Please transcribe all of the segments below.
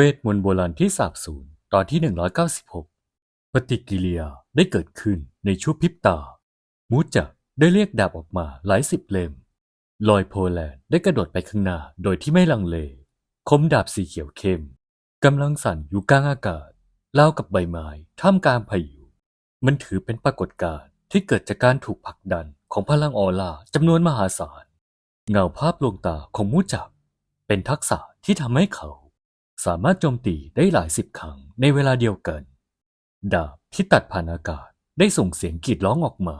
เวทมนต์โบราณที่สาบสูญตอนที่ 196 ปฏิกิริยาได้เกิดขึ้นในชั่วพริบตา มูจักได้เรียกดาบออกมาหลายสิบเล่ม ลอยโพแลนด์ได้กระโดดไปข้างหน้าโดยที่ไม่ลังเล คมดาบสีเขียวเข้มกำลังสั่นอยู่กลางอากาศรากับใบไม้ท่ามกลางพายุ มันถือเป็นปรากฏการณ์ที่เกิดจากการถูกผลักดันของพลังออร่าจำนวนมหาศาล เงาภาพลวงตาของมูจักเป็นทักษะที่ทำให้เขา สามารถโจมตีได้หลายสิบครั้งในเวลาเดียวกัน ดาบที่ตัดผ่านอากาศได้ส่งเสียงกรีดร้องออกมา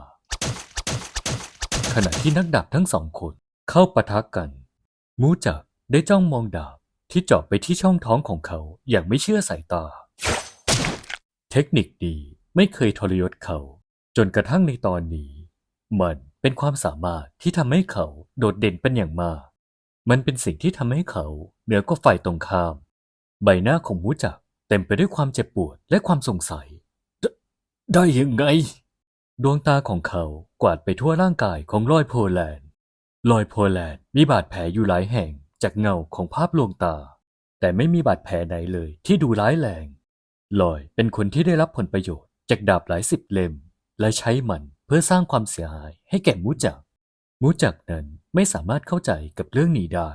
ขณะที่นักดาบทั้งสองคนเข้าปะทะกัน มูจักได้จ้องมองดาบที่เจาะไปที่ช่องท้องของเขาอย่างไม่เชื่อสายตา เทคนิคดีไม่เคยทรยศเขา จนกระทั่งในตอนนี้ มันเป็นความสามารถที่ทำให้เขาโดดเด่นเป็นอย่างมาก มันเป็นสิ่งที่ทำให้เขาเหนือกว่าฝ่ายตรงข้าม ใบหน้าของมูจักเต็มไปด้วยความเจ็บปวดและความสงสัยไดได้ยังไง ดวงตาของเขากวาดไปทั่วร่างกายของลอยโพแลนด์ ลอยโพแลนด์มีบาดแผลอยู่หลายแห่งจากเงาของภาพลวงตา แต่ไม่มีบาดแผลไหนเลยที่ดูร้ายแรง ลอยเป็นคนที่ได้รับผลประโยชน์จากดาบหลายสิบเล่ม และใช้มันเพื่อสร้างความเสียหายให้แก่มูจัก มูจักนั้นไม่สามารถเข้าใจกับเรื่องนี้ได้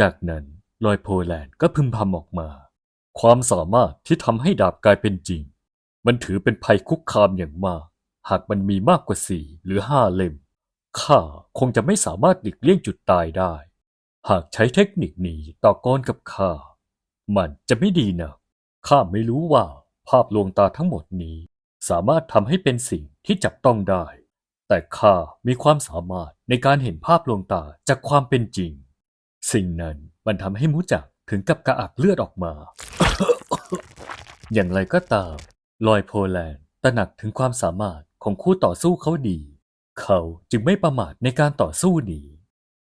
จากนั้น ลอยโพแลนด์ก็พึมพำออกมา ความสามารถที่ทำให้ดาบกลายเป็นจริง มันถือเป็นภัยคุกคามอย่างมาก หากมันมีมากกว่าสี่หรือห้าเล่ม ข้าคงจะไม่สามารถหลีกเลี่ยงจุดตายได้ หากใช้เทคนิคนี้ต่อกรกับข้า มันจะไม่ดีนะข้าไม่รู้ว่าภาพลวงตาทั้งหมดนี้ สามารถทำให้เป็นสิ่งที่จับต้องได้ แต่ข้ามีความสามารถในการเห็นภาพลวงตาจากความเป็นจริง สิ่งนั้น มันทำให้มูจักถึงกับกระอักเลือดออกมา อย่างไรก็ตาม ลอยโพแลนด์ตระหนักถึงความสามารถของคู่ต่อสู้เขาดี เขาจึงไม่ประมาทในการต่อสู้นี้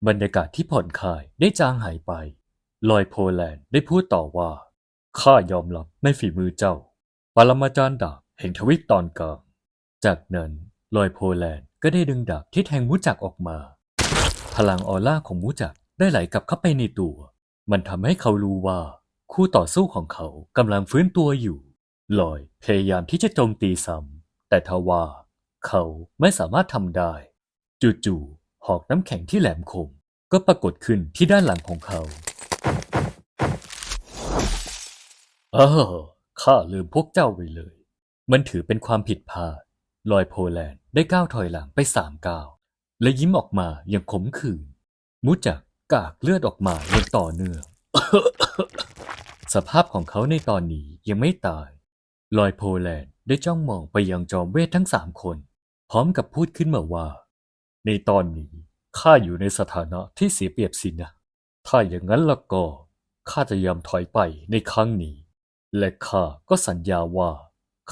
บรรยากาศที่ผ่อนคลายได้จางหายไป ลอยโพแลนด์ได้พูดต่อว่าข้ายอมรับในฝีมือเจ้า ปรมาจารย์ดาบแห่งทวิตตอนกลาง จากนั้นลอยโพแลนด์ก็ได้ดึงดาบที่แทงมูจักออกมา พลังออร่าของมูจัก ได้ไหลกลับเข้าไปในตัว มันทำให้เขารู้ว่า คู่ต่อสู้ของเขากำลังฟื้นตัวอยู่ ลอยพยายามที่จะโจมตีซ้ำแต่ทว่า เขาไม่สามารถทำได้ จู่ๆหอกน้ำแข็งที่แหลมคม ก็ปรากฏขึ้นที่ด้านหลังของเขาเออข้าลืมพวกเจ้าไปเลย มันถือเป็นความผิดพลาด ลอยโพแลนด์ได้ก้าวถอยหลังไปสามก้าว และยิ้มออกมาอย่างขมขื่นมูจัก กากเลือดออกมาอย่างต่อเนื่อง สภาพของเขาในตอนนี้ยังไม่ตาย ลอยโพแลนด์ได้จ้องมองไปยังจอมเวททั้งสามคน พร้อมกับพูดขึ้นมาว่า ในตอนนี้ข้าอยู่ในสถานะที่เสียเปรียบสินะ ถ้าอย่างนั้นละก็ข้าจะยอมถอยไปในครั้งนี้ และข้าก็สัญญาว่า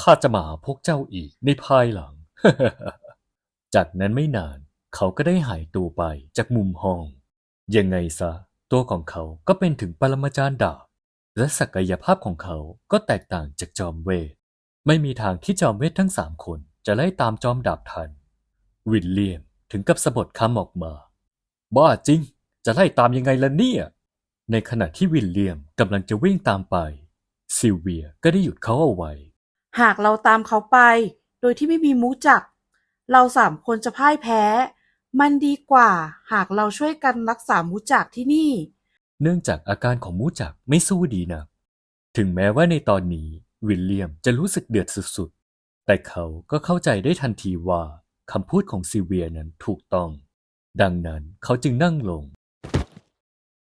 ข้าจะมาหาพวกเจ้าอีกในภายหลัง จากนั้นไม่นานเขาก็ได้หายตัวไปจากมุมห้อง ยังไงซะ ตัวของเขาก็เป็นถึงปรมาจารย์ดาบ และศักยภาพของเขาก็แตกต่างจากจอมเวท ไม่มีทางที่จอมเวททั้งสามคนจะไล่ตามจอมดาบทัน วิลเลียมถึงกับสะบดคำออกมา บ้าจริง จะไล่ตามยังไงล่ะเนี่ย ในขณะที่วิลเลียมกำลังจะวิ่งตามไป ซิลเวียก็ได้หยุดเขาเอาไว้ หากเราตามเขาไป โดยที่ไม่มีมูจัก เราสามคนจะพ่ายแพ้ มันดีกว่าหากเราช่วยกันรักษามูจักที่นี่ เนื่องจากอาการของมูจักไม่สู้ดีนะ ถึงแม้ว่าในตอนนี้วิลเลียมจะรู้สึกเดือดสุดๆ แต่เขาก็เข้าใจได้ทันทีว่าคำพูดของซิเวียนั้นถูกต้อง ดังนั้นเขาจึงนั่งลง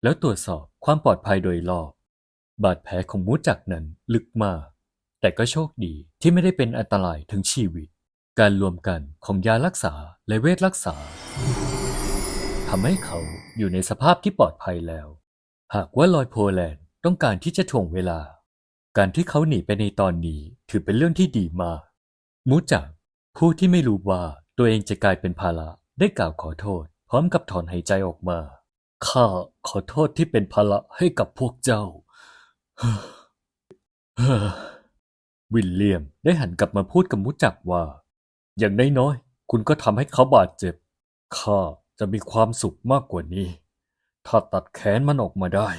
แล้วตรวจสอบความปลอดภัยโดยรอบบาดแผลของมูจักนั้นลึกมาก แต่ก็โชคดีที่ไม่ได้เป็นอันตรายถึงชีวิต การรวมกันของยารักษาและเวทรักษาทำให้เขาอยู่ในสภาพที่ปลอดภัยแล้ว หากว่าลอยโพแลนด์ต้องการที่จะถ่วงเวลา การที่เขาหนีไปในตอนนี้ถือเป็นเรื่องที่ดีมาก มูจักผู้ที่ไม่รู้ว่าตัวเองจะกลายเป็นภาระได้กล่าวขอโทษ พร้อมกับถอนหายใจออกมา ข้าขอโทษที่เป็นภาระให้กับพวกเจ้า วิลเลียมได้หันกลับมาพูดกับมูจักว่า อย่างน้อยๆ คุณก็ทำให้เขาบาดเจ็บ ข้าจะมีความสุขมากกว่านี้ ถ้าตัดแขนมันออกมาได้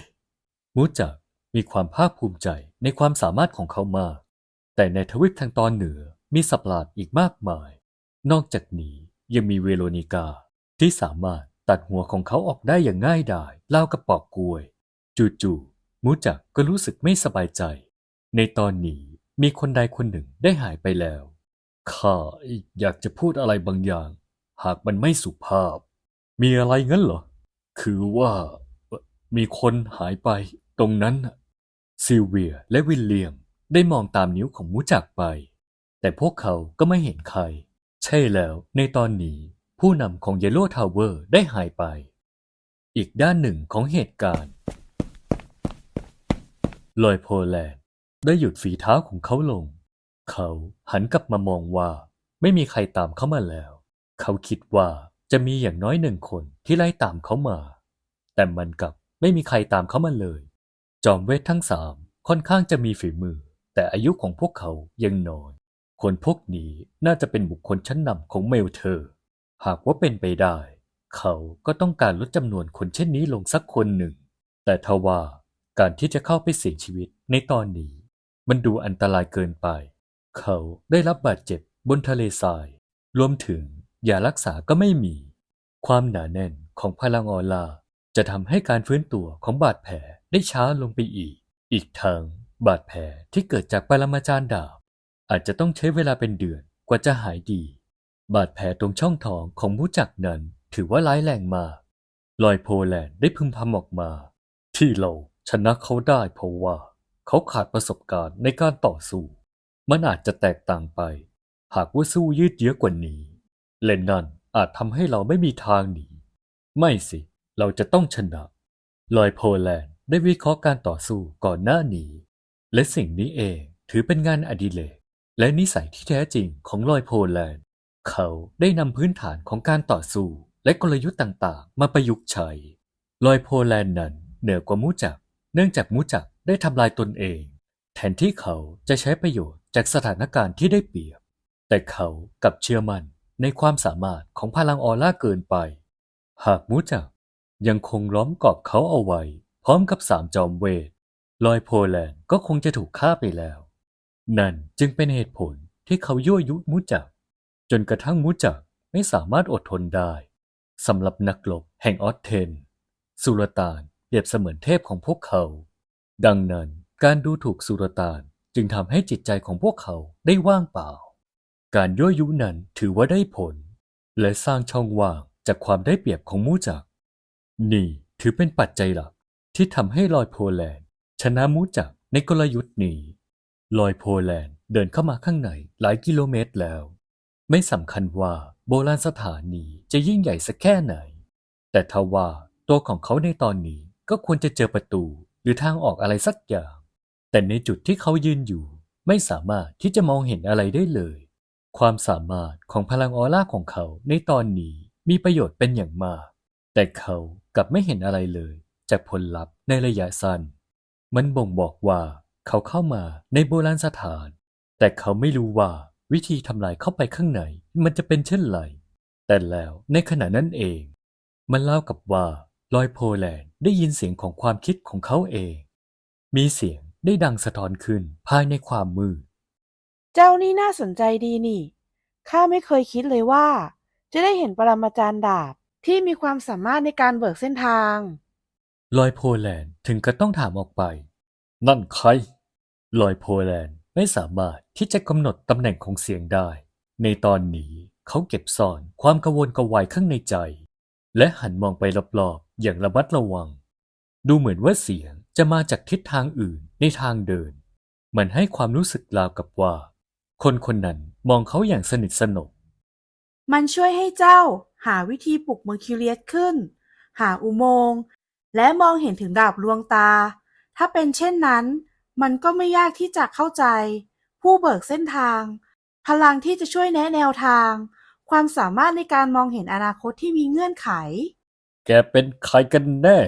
มูจักมีความภาคภูมิใจในความสามารถของเขามาก แต่ในทวีปทางตอนเหนือมีสัตว์ปหลาดอีกมากมาย นอกจากนี้ยังมีเวโรนิกาที่สามารถตัดหัวของเขาออกได้อย่างง่ายดายเล่ากับปอกกล้วย จู่ๆมูจักก็รู้สึกไม่สบายใจ ในตอนนี้มีคนใดคนหนึ่งได้หายไปแล้ว ข้าอยากจะพูดอะไรบางอย่าง หากมันไม่สุภาพ มีอะไรงั้นเหรอ คือว่ามีคนหายไปตรงนั้น ซิลเวียและวิลเลียมได้มองตามนิ้วของมูจักไป แต่พวกเขาก็ไม่เห็นใคร ใช่แล้วในตอนนี้ ผู้นำของเยลโล่ทาวเวอร์ได้หายไป อีกด้านหนึ่งของเหตุการณ์ ลอยโพแลนด์ได้หยุดฝีเท้าของเขาลง เขาหันกลับมามองว่าไม่มีใครตามเขามาแล้ว เขาคิดว่าจะมีอย่างน้อยหนึ่งคนที่ไล่ตามเขามา แต่มันกลับไม่มีใครตามเขามาเลย จอมเวททั้งสามค่อนข้างจะมีฝีมือ แต่อายุของพวกเขายังน้อย คนพวกนี้น่าจะเป็นบุคคลชั้นนำของเมลเธอร์ หากว่าเป็นไปได้ เขาก็ต้องการลดจำนวนคนเช่นนี้ลงสักคนหนึ่ง แต่ทว่าการที่จะเข้าไปเสี่ยงชีวิตในตอนนี้ มันดูอันตรายเกินไป เขาได้รับบาดเจ็บบนทะเลทราย รวมถึงยารักษาก็ไม่มี ความหนาแน่นของพลังออร่าจะทำให้การฟื้นตัวของบาดแผลได้ช้าลงไปอีก อีกทั้งบาดแผลที่เกิดจากปรมาจารย์ดาบ อาจจะต้องใช้เวลาเป็นเดือนกว่าจะหายดี บาดแผลตรงช่องท้องของมูจักนั้นถือว่าร้ายแรงมากลอยโพแลนด์ได้พึมพำออกมา ที่เราชนะเขาได้เพราะว่า เขาขาดประสบการณ์ในการต่อสู้ มันอาจจะแตกต่างไป หากว่าสู้ยืดเยื้อกว่านี้ และนั่นอาจทำให้เราไม่มีทางหนี ไม่สิ เราจะต้องชนะ ลอยโพแลนด์ได้วิเคราะห์การต่อสู้ก่อนหน้านี้ และสิ่งนี้เองถือเป็นงานอดิเรกและนิสัยที่แท้จริงของลอยโพแลนด์ เขาได้นำพื้นฐานของการต่อสู้และกลยุทธ์ต่างๆ มาประยุกต์ใช้ ลอยโพแลนด์นั้นเหนือกว่ามูจัก เนื่องจากมูจักได้ทำลายตนเอง แทนที่เขาจะใช้ประโยชน์ จากสถานการณ์ที่ได้เปรียบ แต่เขากับเชื่อมั่นในความสามารถของพลังออร่าเกินไป หากมูจักยังคงล้อมกรอบเขาเอาไว้ พร้อมกับสามจอมเวท ลอยโพแลนด์ก็คงจะถูกฆ่าไปแล้ว นั่นจึงเป็นเหตุผลที่เขายั่วยุมูจัก จนกระทั่งมูจักไม่สามารถอดทนได้สำหรับนักรบแห่งออสเทน สุลต่านเปรียบเสมือนเทพของพวกเขา ดังนั้นการดูถูกสุลต่าน จึงทำให้จิตใจของพวกเขาได้ว่างเปล่า การยั่วยุนั้นถือว่าได้ผล และสร้างช่องว่างจากความได้เปรียบของมูจัก นี่ถือเป็นปัจจัยหลักที่ทำให้ลอยโพแลนด์ ชนะมูจักในกลยุทธ์นี้ ลอยโพแลนด์เดินเข้ามาข้างในหลายกิโลเมตรแล้ว ไม่สำคัญว่าโบราณสถานนี้จะยิ่งใหญ่สักแค่ไหน แต่ทว่าตัวของเขาในตอนนี้ก็ควรจะเจอประตูหรือทางออกอะไรสักอย่าง แต่ในจุดที่เขายืนอยู่ ไม่สามารถที่จะมองเห็นอะไรได้เลย ความสามารถของพลังออร่าของเขาในตอนนี้มีประโยชน์เป็นอย่างมาก แต่เขากลับไม่เห็นอะไรเลย จากผลลัพธ์ในระยะสั้น มันบ่งบอกว่าเขาเข้ามาในโบราณสถาน แต่เขาไม่รู้ว่าวิธีทำลายเข้าไปข้างในมันจะเป็นเช่นไร แต่แล้วในขณะนั้นเอง มันเล่ากับว่าลอยโพแลนด์ได้ยินเสียงของความคิดของเขาเอง มีเสียง ได้ดังสะท้อนขึ้นภายในความมืด เจ้านี่น่าสนใจดีนี่ ข้าไม่เคยคิดเลยว่า จะได้เห็นปรมาจารย์ดาบที่มีความสามารถในการเบิกเส้นทาง ลอยโพแลนด์ถึงก็ต้องถามออกไป นั่นใคร ลอยโพแลนด์ไม่สามารถที่จะกำหนดตำแหน่งของเสียงได้ ในตอนนี้เขาเก็บซ่อนความกังวลกระวายข้างในใจ และหันมองไปรอบๆอย่างระมัดระวัง ดูเหมือนว่าเสียง จะมาจากทิศทางอื่นในทางเดิน มันให้ความรู้สึกราวกับว่า คนคนนั้นมองเขาอย่างสนิทสนมมันช่วยให้เจ้าหาวิธีปลุกเมอร์คิวเรียสขึ้น หาอุโมงค์และมองเห็นถึงดาบลวงตา ถ้าเป็นเช่นนั้น มันก็ไม่ยากที่จะเข้าใจ ผู้เบิกเส้นทาง พลังที่จะช่วยแนะแนวทาง ความสามารถในการมองเห็นอนาคตที่มีเงื่อนไข แกเป็นใครกันแน่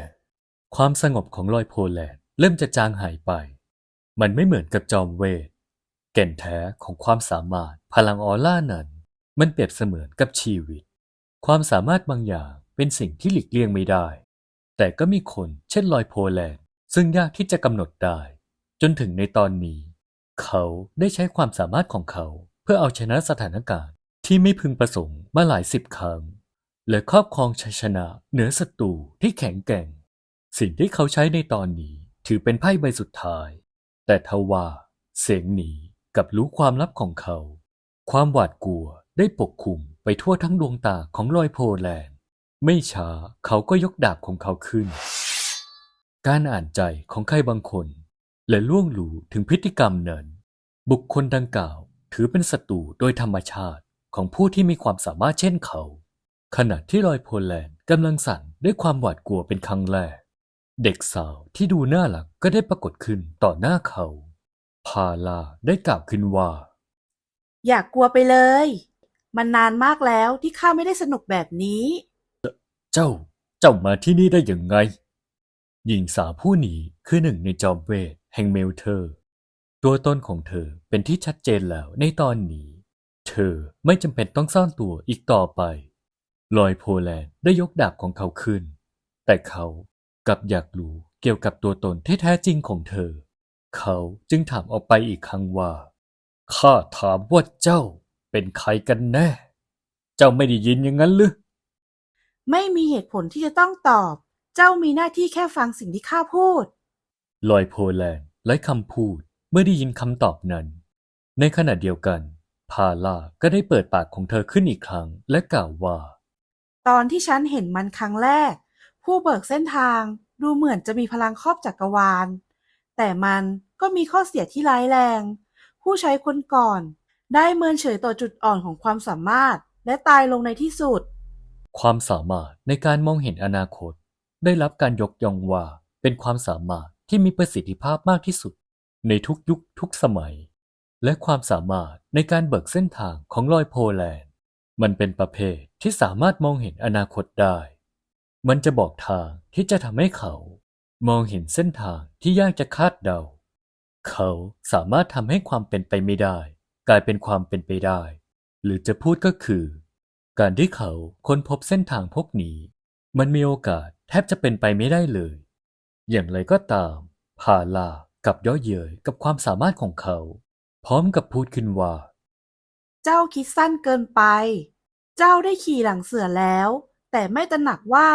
ความสงบของลอยโพแลนด์เริ่มจะจางหายไป มันไม่เหมือนกับจอมเวท แก่นแท้ของความสามารถพลังออร่านั้น มันเปรียบเสมือนกับชีวิต ความสามารถบางอย่างเป็นสิ่งที่หลีกเลี่ยงไม่ได้ แต่ก็มีคนเช่นลอยโพแลนด์ซึ่งยากที่จะกำหนดได้ จนถึงในตอนนี้ เขาได้ใช้ความสามารถของเขาเพื่อเอาชนะสถานการณ์ที่ไม่พึงประสงค์มาหลายสิบครั้ง และครอบครองชัยชนะเหนือศัตรูที่แข็งแกร่ง สิ่งที่เขาใช้ในตอนนี้ถือเป็นไพ่ใบสุดท้าย แต่ทว่า เสียงหนีกับรู้ความลับของเขา ความหวาดกลัวได้ปกคลุมไปทั่วทั้งดวงตาของลอยโพแลนด์ ไม่ช้าเขาก็ยกดาบของเขาขึ้น การอ่านใจของใครบางคน และล่วงรู้ถึงพฤติกรรมนั้น บุคคลดังกล่าวถือเป็นศัตรูโดยธรรมชาติของผู้ที่มีความสามารถเช่นเขา ขณะที่ลอยโพแลนด์กำลังสั่นด้วยความหวาดกลัวเป็นครั้งแรก เด็กสาวที่ดูน่ารักก็ได้ปรากฏขึ้นต่อหน้าเขา พาลาได้กล่าวขึ้นว่า อย่ากกลัวไปเลย มันนานมากแล้วที่ข้าไม่ได้สนุกแบบนี้ เจ้า เจ้ามาที่นี่ได้อย่างไง หญิงสาวผู้นี้คือหนึ่งในจอมเวทแห่งเมลเทอร์ ตัวตนของเธอเป็นที่ชัดเจนแล้วในตอนนี้ เธอไม่จำเป็นต้องซ่อนตัวอีกต่อไป ลอยโพแลนด์ได้ยกดาบของเขาขึ้น แต่เขา กลับอยากรู้เกี่ยวกับตัวตนที่แท้จริงของเธอ เขาจึงถามออกไปอีกครั้งว่า ข้าถามว่าเจ้าเป็นใครกันแน่ เจ้าไม่ได้ยินอย่างนั้นหรือไม่มีเหตุผลที่จะต้องตอบ เจ้ามีหน้าที่แค่ฟังสิ่งที่ข้าพูด ลอยโพแลนด์ไร้คำพูดเมื่อได้ยินคำตอบนั้น ในขณะเดียวกัน พาลาก็ได้เปิดปากของเธอขึ้นอีกครั้ง และกล่าวว่า ตอนที่ฉันเห็นมันครั้งแรก ผู้เบิกเส้นทางดูเหมือนจะมีพลังครอบจักรวาล แต่มันก็มีข้อเสียที่ร้ายแรง ผู้ใช้คนก่อนได้เมินเฉยต่อจุดอ่อนของความสามารถและตายลงในที่สุด ความสามารถในการมองเห็นอนาคต ได้รับการยกย่องว่าเป็นความสามารถที่มีประสิทธิภาพมากที่สุด ในทุกยุคทุกสมัย และความสามารถในการเบิกเส้นทางของลอยโพแลนด์ มันเป็นประเภทที่สามารถมองเห็นอนาคตได้ มันจะบอกทางที่จะทำให้เขามองเห็นเส้นทางที่ยากจะคาดเดา เขาสามารถทำให้ความเป็นไปไม่ได้ กลายเป็นความเป็นไปได้ หรือจะพูดก็คือ การที่เขาค้นพบเส้นทางพวกนี้ มันมีโอกาสแทบจะเป็นไปไม่ได้เลย อย่างไรก็ตามพาลากับย่อเย้ยกับความสามารถของเขา พร้อมกับพูดขึ้นว่า เจ้าคิดสั้นเกินไป เจ้าได้ขี่หลังเสือแล้ว แต่ไม่ตระหนักว่า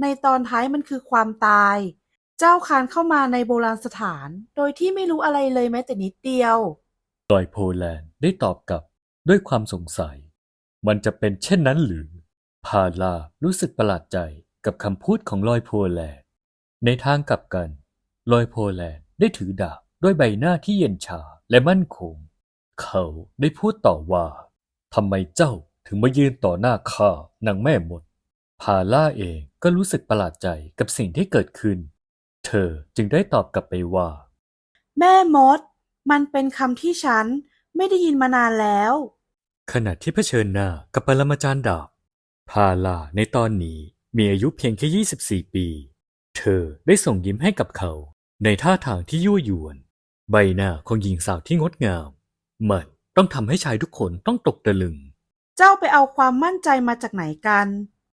ในตอนท้ายมันคือความตาย เจ้าคานเข้ามาในโบราณสถาน โดยที่ไม่รู้อะไรเลยแม้แต่นิดเดียวลอยโพแลนด์ได้ตอบกลับด้วยความสงสัย มันจะเป็นเช่นนั้นหรือ พาลารู้สึกประหลาดใจกับคำพูดของลอยโพแลนด์ ในทางกลับกัน ลอยโพแลนด์ได้ถือดาบด้วยใบหน้าที่เย็นชาและมั่นคง เขาได้พูดต่อว่าทำไมเจ้าถึงมายืนต่อหน้าข้านางแม่มด พาล่าเองก็รู้สึกประหลาดใจกับสิ่งที่เกิดขึ้น เธอจึงได้ตอบกลับไปว่า แม่มด มันเป็นคำที่ฉันไม่ได้ยินมานานแล้ว ขณะที่เผชิญหน้ากับปรมาจารย์ดาบ พาลาในตอนนี้มีอายุเพียงแค่ 24 ปี เธอได้ส่งยิ้มให้กับเขา ในท่าทางที่ยั่วยวน ใบหน้าของหญิงสาวที่งดงาม มันต้องทำให้ชายทุกคนต้องตกตะลึง เจ้าไปเอาความมั่นใจมาจากไหนกัน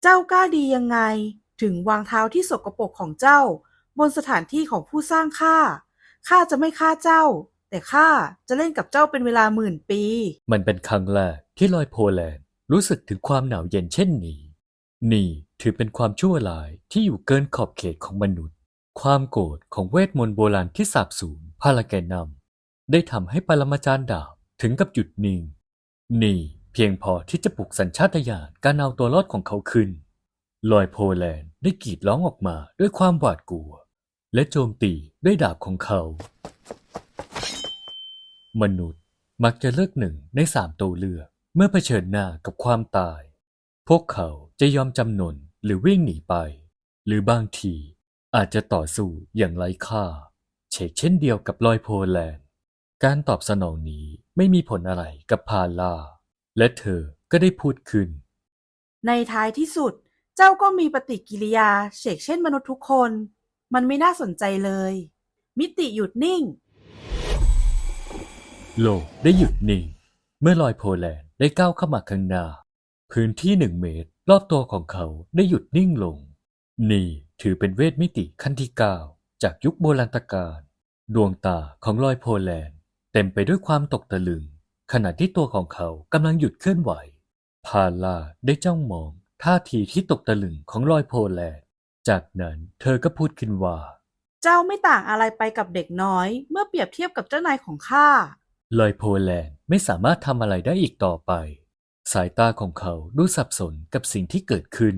เจ้ากล้าดียังไง ถึงวางเท้าที่สกปรกของเจ้า บนสถานที่ของผู้สร้างข้า ข้าจะไม่ฆ่าเจ้า แต่ข้าจะเล่นกับเจ้าเป็นเวลาหมื่นปี มันเป็นครั้งแรกที่ลอยโพแลนด์รู้สึกถึงความหนาวเย็นเช่นนี้ นี่ถือเป็นความชั่วร้ายที่อยู่เกินขอบเขตของมนุษย์ ความโกรธของเวทมนต์โบราณที่สาบสูญพาลาแกนำได้ทำให้ปรมาจารย์ดาบถึงกับหยุดนิ่ง นี่ เพียงพอที่จะปลุกสัญชาตญาณการเอาตัวรอดของเขาขึ้น ลอยโพแลนด์ได้กรีดร้องออกมาด้วยความหวาดกลัว และโจมตีด้วยดาบของเขา มนุษย์มักจะเลือกหนึ่งในสามตัวเลือกเมื่อเผชิญหน้ากับความตาย พวกเขาจะยอมจำนนหรือวิ่งหนีไป หรือบางทีอาจจะต่อสู้อย่างไร้ค่า เชกเช่นเดียวกับลอยโพแลนด์ การตอบสนองนี้ไม่มีผลอะไรกับพาลา และเธอก็ได้พูดขึ้น ในท้ายที่สุด เจ้าก็มีปฏิกิริยาเฉกเช่นมนุษย์ทุกคน มันไม่น่าสนใจเลย มิติหยุดนิ่ง โลกได้หยุดนิ่ง เมื่อลอยโพแลนด์ได้ก้าวเข้ามาข้างหน้า พื้นที่หนึ่งเมตร รอบตัวของเขาได้หยุดนิ่งลง นี่ถือเป็นเวทมิติขั้นที่เก้าจากยุคโบราณกาลดวงตาของลอยโพแลนด์ เต็มไปด้วยความตกตะลึง ขณะที่ตัวของเขากำลังหยุดเคลื่อนไหว พาลาได้จ้องมองท่าทีที่ตกตะลึงของลอยโพแลนด์จากนั้นเธอก็พูดขึ้นว่า เจ้าไม่ต่างอะไรไปกับเด็กน้อย เมื่อเปรียบเทียบกับเจ้านายของข้า ลอยโพแลนด์ไม่สามารถทำอะไรได้อีกต่อไป สายตาของเขาดูสับสนกับสิ่งที่เกิดขึ้น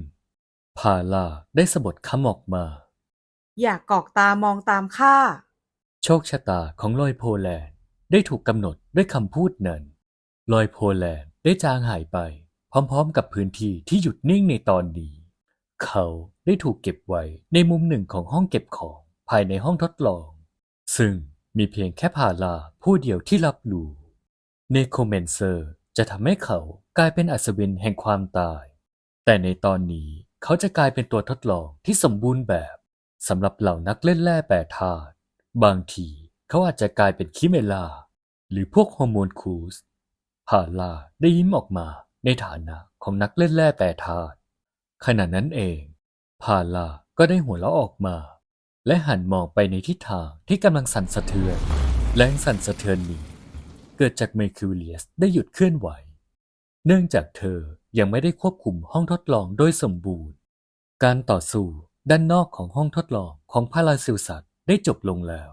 พาลาได้สะบดคำออกมา อย่ากอกตามองตามข้า โชคชะตาของลอยโพแลนด์ ได้ถูกกำหนดด้วยคำพูดนั้น ลอยโพแลนด์ได้จางหายไป พร้อมๆ กับพื้นที่ที่หยุดนิ่งในตอนนี้ เขาได้ถูกเก็บไว้ในมุมหนึ่งของห้องเก็บของภายในห้องทดลอง ซึ่งมีเพียงแค่พาลาผู้เดียวที่รับรู้เนโครแมนเซอร์จะทำให้เขากลายเป็นอัศวินแห่งความตาย แต่ในตอนนี้เขาจะกลายเป็นตัวทดลองที่สมบูรณ์แบบสำหรับเหล่านักเล่นแร่แปรธาตุบางทีเขาอาจจะกลายเป็นคิเมลา หรือพวกฮอร์โมนคูสพาลาได้ยิ้มออกมาในฐานะของนักเล่นแร่แปรธาตุขณะนั้นเอง พาลาก็ได้หัวเราะออกมา และหันมองไปในทิศทางที่กำลังสั่นสะเทือน แรงสั่นสะเทือนนี้ เกิดจากเมคิวเลียสได้หยุดเคลื่อนไหว เนื่องจากเธอยังไม่ได้ควบคุมห้องทดลองโดยสมบูรณ์ การต่อสู้ด้านนอกของห้องทดลองของพาราซิลสัตได้จบลงแล้ว